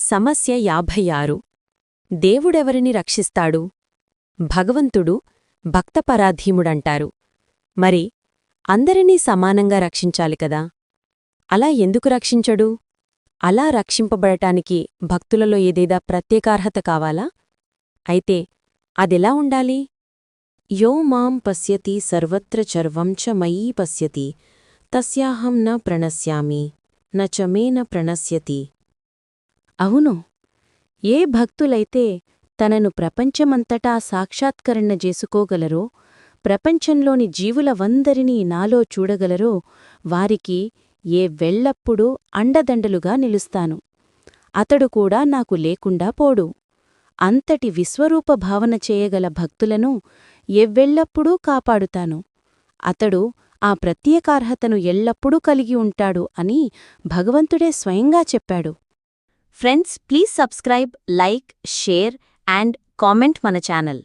సమస్య యాభై ఆరు దేవుడెవరిని రక్షిస్తాడు? భగవంతుడు భక్తపరాధీముడంటారు. మరి అందరినీ సమానంగా రక్షించాలి కదా? అలా ఎందుకు రక్షించడు? అలా రక్షింపబడటానికి భక్తులలో ఏదేదా ప్రత్యేకార్హత కావాలా? అయితే అదెలా ఉండాలి? యో మాం పశ్యతి సర్వత్ర చర్వం చ మయీ పశ్యతి తస్యాహం న ప్రణశ్యామి న న ప్రణశ్యతి. అవును. ఏ భక్తులైతే తనను ప్రపంచమంతటా సాక్షాత్కరణ చేసుకోగలరో ప్రపంచంలోని జీవుల వందరినీ నాలో చూడగలరో వారికి ఏ వెళ్ళప్పుడూ అండదండలుగా నిలుస్తాను. అతడు కూడా నాకు లేకుండా పోడు. అంతటి విశ్వరూప భావన చేయగల భక్తులను ఎవ్వెళ్ళప్పుడూ కాపాడుతాను. అతడు ఆ ప్రత్యేకార్హతను ఎల్లప్పుడూ కలిగి ఉంటాడు అని భగవంతుడే స్వయంగా చెప్పాడు. friends please subscribe like share and comment మన ఛానల్